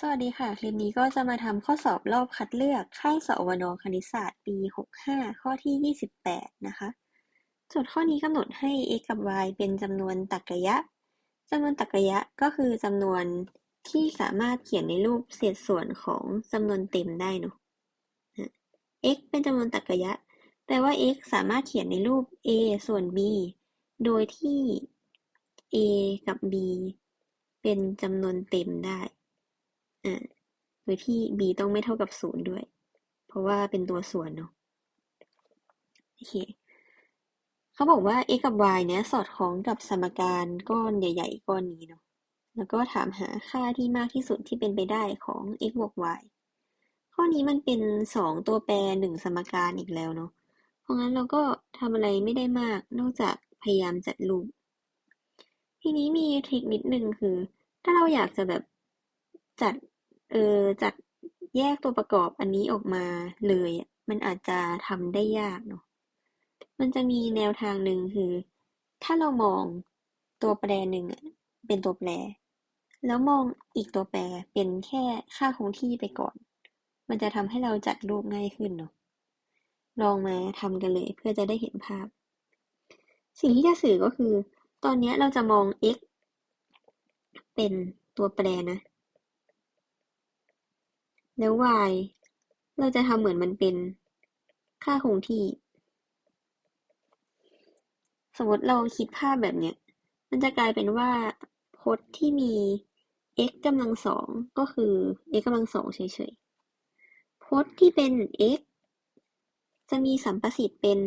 สวัสดีค่ะ คลิปนี้ก็จะมาทำข้อสอบรอบคัดเลือกค่ายสอวนคณิตศาสตร์ปี 65 ข้อที่ 28 นะคะโจทย์ข้อนี้กำหนดให้ x กับ y เป็นจำนวนตรรกะยะจำนวนตรรกะยะก็คือจำนวนที่สามารถเขียนในรูปเศษส่วนของจำนวนเต็มได้เนาะ x เป็นจำนวนตรรกะยะ แปลว่า x สามารถเขียนในรูป a ส่วน b โดยที่ a กับ b เป็นจำนวนเต็มได้ อ่าโดยที่ b ต้องไม่เท่ากับศูนย์ด้วย เพราะว่าเป็นตัวส่วนเนาะโอเคเขาบอกว่า x กับ y เนี้ยสอดคล้องกับสมการก้อนใหญ่ ๆ ก้อนนี้เนาะแล้วก็ถามหาค่าที่มากที่สุดที่เป็นไปได้ของ x บวก y ข้อนี้มันเป็นสองตัวแปรหนึ่งสมการอีกแล้วเนาะเพราะงั้นเราก็ทำอะไรไม่ได้มากนอกจากพยายามจัดรูป ทีนี้มีทริคนิดนึงคือ ถ้าเราอยากจะแบบจัด เออ จัดแยกตัวประกอบอันนี้ออกมาเลยอะ มันอาจจะทำได้ยากเนาะ มันจะมีแนวทางหนึ่งคือ ถ้าเรามองตัวแปรหนึ่งอะเป็นตัวแปร แล้วมองอีกตัวแปรเป็นแค่ค่าคงที่ไปก่อน มันจะทำให้เราจัดรูปง่ายขึ้นเนาะ ลองมาทำกันเลยเพื่อจะได้เห็นภาพ สิ่งที่จะสื่อก็คือ ตอนนี้เราจะมอง x เป็นตัวแปรนะ แล้ว y เราจะทำเหมือนมันเป็น ค่าคงที่ สมมติเราคิดภาพแบบเนี้ย มันจะกลายเป็นว่าพจน์ที่มี x กำลังสองก็คือ x กำลังสองเฉยๆ พจน์ที่เป็น x จะมีสัมประสิทธิ์เป็น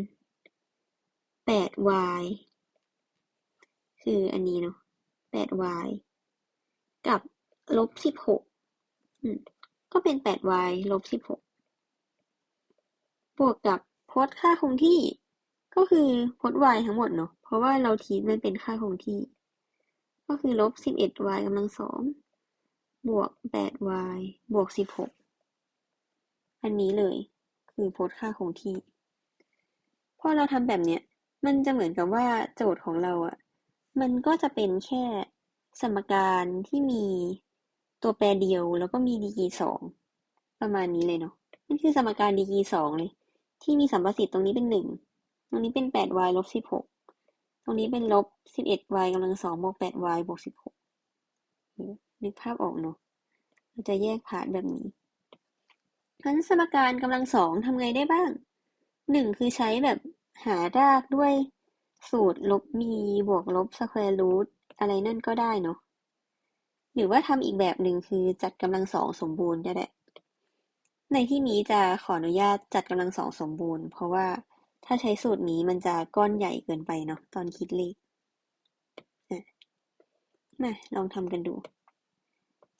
8y คืออันนี้เนาะ 8y กับลบ 16 ก็เป็น 8y ลบ16บวกกับพจน์ค่าคงที่ ก็คือพจน์ y ทั้งหมดเนาะเพราะว่าเราทีมันเป็นค่าคงที่ ก็คือลบ 11y กำลังสองบวก 8y บวก16อันนี้เลย คือพจน์ค่าคงที่พอเราทำแบบเนี้ยมันจะเหมือนกับว่าโจทย์ของเราอะมันก็จะเป็นแค่สมการที่มี ตัวแปรเดียวแล้วก็มีดีกรีสองประมาณนี้เลยเนาะนั่นคือสมการดีกรีสองเลย ที่มีสัมประสิทธิ์ตรงนี้เป็นหนึ่งตรงนี้เป็นแปด y ลบสิบหกตรงนี้เป็นลบสิบเอ็ด y กำลังสองบวกแปด y บวกสิบหกนึกภาพออกเนาะเราจะแยกพาร์ทแบบนี้งั้นสมการกำลังสองทำไงได้บ้างหนึ่งคือใช้แบบหารากด้วยสูตรลบมีบวกลบสแควร์รูทอะไรนั่นก็ได้เนาะ หรือว่าทำอีกแบบหนึ่งคือจัดกำลังสองสมบูรณ์ก็ได้ในที่นี้จะขออนุญาตจัดกำลังสองสมบูรณ์ เพราะว่าถ้าใช้สูตรนี้มันจะก้อนใหญ่เกินไปเนาะตอนคิดเลขมาลองทำกันดู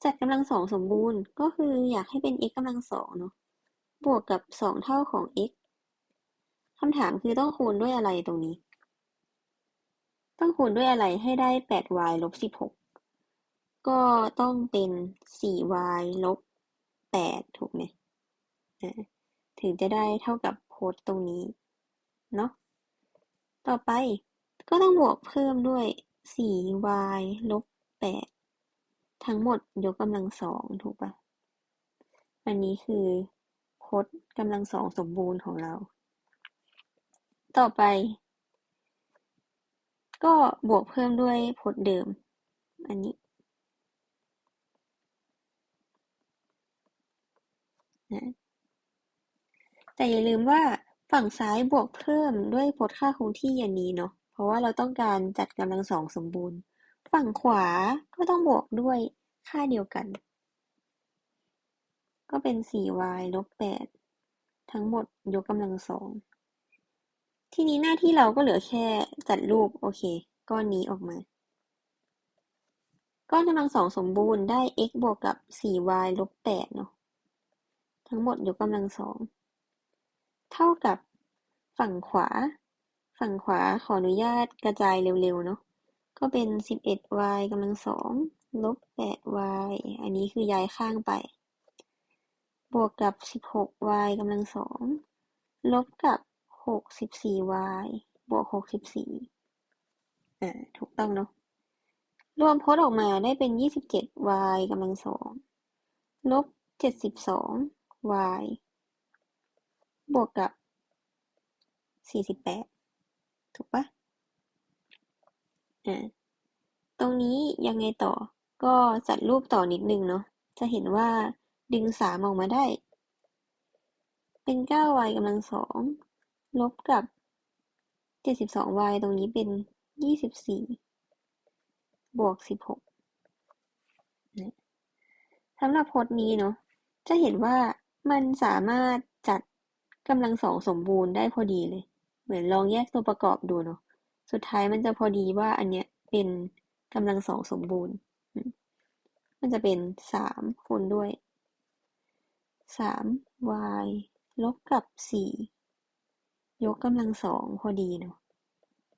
จัดกำลังสองสมบูรณ์ก็คืออยากให้เป็น x กำลังสองเนาะบวกกับสองเท่าของ x คำถามคือต้องคูณด้วยอะไรตรงนี้ ต้องคูณด้วยอะไรให้ได้ 8y ลบ16 ก็ต้องเป็น 4y ลบ8ถูกไหมถึงจะได้เท่ากับโพสต์ตรงนี้ เนาะ ต่อไปก็ต้องบวกเพิ่มด้วย 4y ลบ8ทั้งหมดยกกำลังสองถูกปะอันนี้คือโพสต์กำลังสองสมบูรณ์ของเรา ต่อไป ก็บวกเพิ่มด้วยพจน์เดิม อันนี้ นะแต่อย่าลืมว่าฝั่งซ้ายบวกเพิ่มด้วยพจน์ค่าคงที่อย่างนี้เนาะ เพราะว่าเราต้องการจัดกำลังสองสมบูรณ์ ฝั่งขวาก็ต้องบวกด้วยค่าเดียวกัน ก็เป็น 4y ลบ 8 ทั้งหมดยกกำลังสอง ทีนี้หน้าที่เราก็เหลือแค่จัดรูป โอเค ก้อนนี้ออกมา ก้อนกำลังสองสมบูรณ์ได้ x บวกกับ 4y ลบ 8 เนาะ ทั้งหมดยกกำลังสอง เท่ากับฝั่งขวา ฝั่งขวาขออนุญาตกระจายเร็วๆเนาะ ก็เป็น 11y กำลังสองลบ 8y อันนี้คือย้ายข้างไป บวกกับ 16y กำลังสองลบกับหกสิบสี่ y บวกหกสิบสี่อ่า ถูกต้องเนาะ รวมพจน์ออกมาได้เป็นยี่สิบเจ็ด y กำลังสองลบเจ็ดสิบสอง y บวกกับสี่สิบแปดถูกปะอ่าตรงนี้ยังไงต่อก็จัดรูปต่อนิดนึงเนาะจะเห็นว่าดึงสามออกมาได้ เป็นเก้า y กำลังสองลบกับเจ็ดสิบสอง y ตรงนี้เป็นยี่สิบสี่บวกสิบหกสำหรับพจน์นี้เนาะจะเห็นว่า มันสามารถจัดกำลังสองสมบูรณ์ได้พอดีเลย เหมือนลองแยกตัวประกอบดูเนาะ สุดท้ายมันจะพอดีว่าอันเนี้ยเป็นกำลังสองสมบูรณ์ มันจะเป็นสามคูณด้วยสาม y ลบกับสี่ยกกำลังสองพอดีเนาะ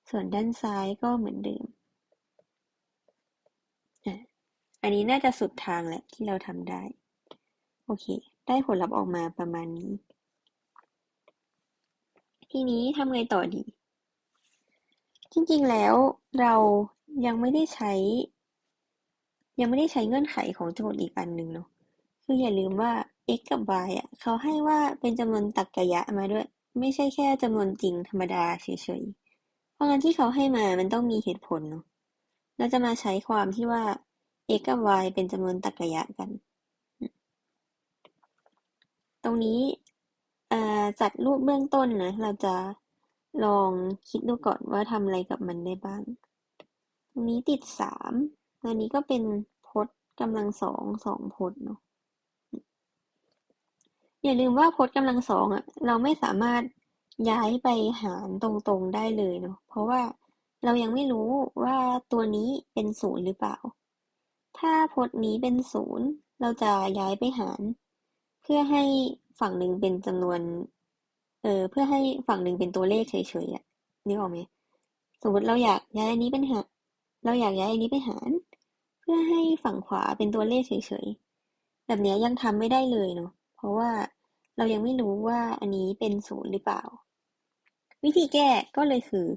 ส่วนด้านซ้ายก็เหมือนเดิม อันนี้น่าจะสุดทางแหละที่เราทำได้ โอเค ได้ผลลัพธ์ออกมาประมาณนี้ ทีนี้ทำไงต่อดี จริงๆแล้วเรายังไม่ได้ใช้ ยังไม่ได้ใช้เงื่อนไขของโจทย์อีกอันหนึ่งเนาะคืออย่าลืมว่า x กับ y อะเขาให้ว่าเป็นจำนวนตรรกะยะมาด้วย ไม่ใช่แค่จำนวนจริงธรรมดาเฉยๆ เพราะงั้นที่เขาให้มามันต้องมีเหตุผลเนาะเราจะมาใช้ความที่ว่า x กับ y เป็นจำนวนตรรกะยะกัน ตรงนี้จัดรูปเบื้องต้นนะ เราจะลองคิดดูก่อนว่าทำอะไรกับมันได้บ้าง ตรงนี้ติดสามอันนี้ก็เป็นพจน์กำลังสองสองพจน์เนาะ อย่าลืมว่าพจน์กำลังสองอะเราไม่สามารถย้ายไปหารตรงๆได้เลยเนาะ เพราะว่าเรายังไม่รู้ว่าตัวนี้เป็นศูนย์หรือเปล่า ถ้าพจน์นี้เป็นศูนย์เราจะย้ายไปหาร พื่อให้ฝั่งหนึ่งเป็นจำนวน เออเพื่อให้ฝั่งหนึ่งเป็นตัวเลขเฉยๆอะนึกออกไหมสมมติเราอยากย้ายอันนี้เป็นหารเราอยากย้ายอันนี้ไปหาร เพื่อให้ฝั่งขวาเป็นตัวเลขเฉยๆแบบนี้ยังทำไม่ได้เลยเนาะเพราะว่าเรายังไม่รู้ว่าอันนี้เป็นศูนย์หรือเปล่า วิธีแก้ก็เลยคือ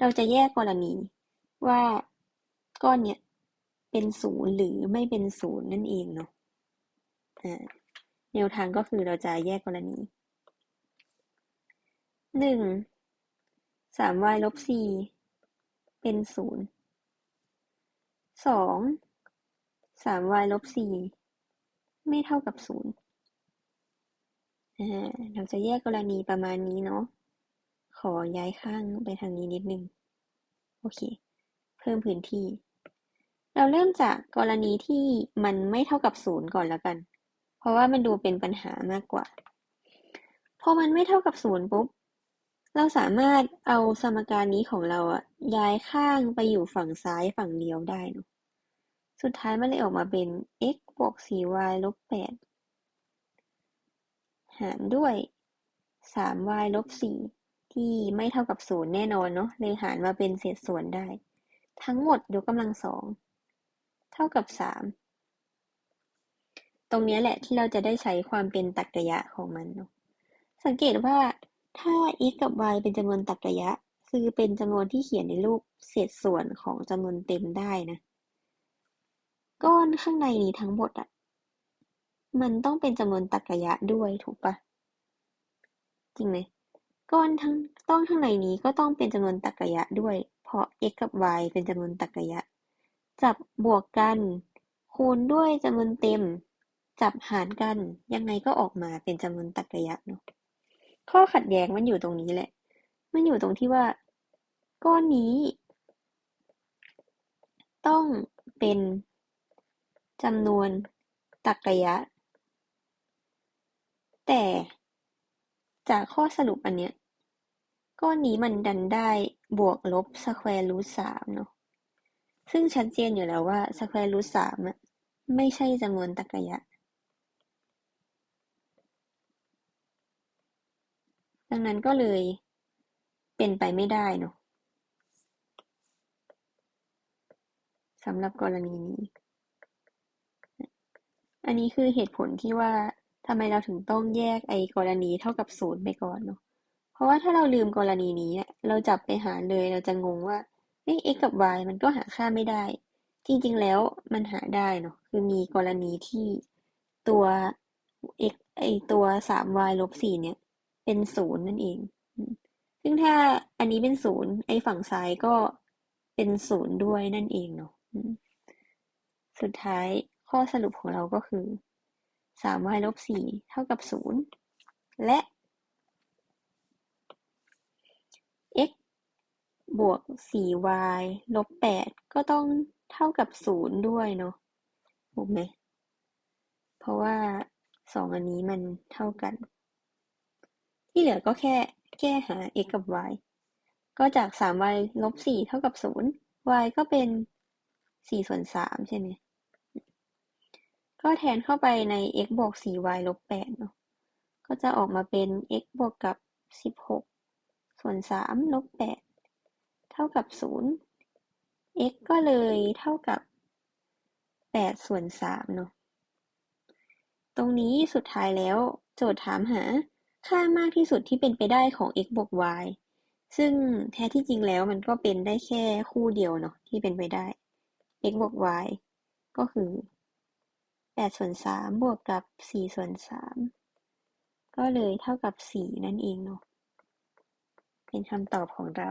เราจะแยกกรณีว่าก้อนเนี้ยเป็นศูนย์หรือไม่เป็นศูนย์นั่นเองเนาะอ่า แนวทางก็คือเราจะแยกกรณี หนึ่งสาม y ลบสี่เป็นศูนย์สองสาม y ลบสี่ไม่เท่ากับศูนย์เราจะแยกกรณีประมาณนี้เนาะ ขอย้ายข้างไปทางนี้นิดนึง โอเค เพิ่มพื้นที่ เราเริ่มจากกรณีที่มันไม่เท่ากับศูนย์ก่อนแล้วกัน เพราะว่ามันดูเป็นปัญหามากกว่า พอมันไม่เท่ากับศูนย์ปุ๊บ เราสามารถเอาสมการนี้ของเราอะย้ายข้างไปอยู่ฝั่งซ้ายฝั่งเดียวได้เนาะสุดท้ายมันเลยออกมาเป็น x บวก 4y ลบ 8 หารด้วย 3y ลบ 4 ที่ไม่เท่ากับศูนย์แน่นอนเนาะเลยหารมาเป็นเศษส่วนได้ ทั้งหมดยกกำลังสอง เท่ากับ 3 ตรงนี้แหละที่เราจะได้ใช้ความเป็นตรรกะยะของมันเนาะสังเกตว่าถ้า x กับ y เป็นจำนวนตรรกะยะ คือเป็นจำนวนที่เขียนในรูปเศษส่วนของจำนวนเต็มได้นะก้อนข้างในนี้ทั้งหมดอะมันต้องเป็นจำนวนตรรกะยะด้วยถูกปะจริงไหมก้อนทั้งต้องข้างในนี้ก็ต้องเป็นจำนวนตรรกะยะด้วย เพราะ x กับ y เป็นจำนวนตรรกะยะ จับบวกกันคูณด้วยจำนวนเต็ม จับหารกัน ยังไงก็ออกมาเป็นจำนวนตรรกะยะเนาะข้อขัดแย้งมันอยู่ตรงนี้แหละ มันอยู่ตรงที่ว่า ก้อนนี้ ต้องเป็นจำนวนตรรกะยะ แต่จากข้อสรุปอันเนี้ยก้อนนี้มันดันได้บวกลบสแควร์รูทสามเนาะซึ่งชัดเจนอยู่แล้วว่าสแควร์รูทสามอะไม่ใช่จำนวนตรรกะยะังนั้นก็เลยเป็นไปไม่ได้เนาะสำหรับกรณีนี้ อันนี้คือเหตุผลที่ว่าทำไมเราถึงต้องแยกไอ้กรณีเท่ากับศูนย์ไปก่อนเนาะ เพราะว่าถ้าเราลืมกรณีนี้ เราจับไปหาเลย เราจะงงว่าเอ๊ะ x กับ y มันก็หาค่าไม่ได้ จริงๆ แล้วมันหาได้เนาะ คือมีกรณีที่ตัว x ไอตัว 3y ลบ4เนี่ย เป็นศูนย์นั่นเอง ซึ่งถ้าอันนี้เป็นศูนย์ไอฝั่งซ้ายก็เป็นศูนย์ด้วยนั่นเองเนาะสุดท้ายข้อสรุปของเราก็คือ 3y ลบ4เท่ากับ 0 และ x บวก 4y ลบ 8 ก็ต้องเท่ากับ 0 ด้วยเนาะถูกไหม เพราะว่าสองอันนี้มันเท่ากัน ที่เหลือก็แค่แก้หา x กับ y ก็จาก 3y ลบ 4 เท่ากับ 0 y ก็เป็น 4 ส่วน 3 ใช่ไหม ก็แทนเข้าไปใน x บวก 4y ลบ 8 เนาะ ก็จะออกมาเป็น x บวกกับ 16 ส่วน 3 ลบ 8 เท่ากับ 0 x ก็เลยเท่ากับ 8 ส่วน 3 เนาะ ตรงนี้สุดท้ายแล้วโจทย์ถามหา ค่ามากที่สุดที่เป็นไปได้ของ x บวก y ซึ่งแท้ที่จริงแล้วมันก็เป็นได้แค่คู่เดียวเนาะที่เป็นไปได้ x บวก y ก็คือ8ส่วน3บวกกับ4ส่วน3ก็เลยเท่ากับ 4 นั่นเองเนาะเป็นคำตอบของเรา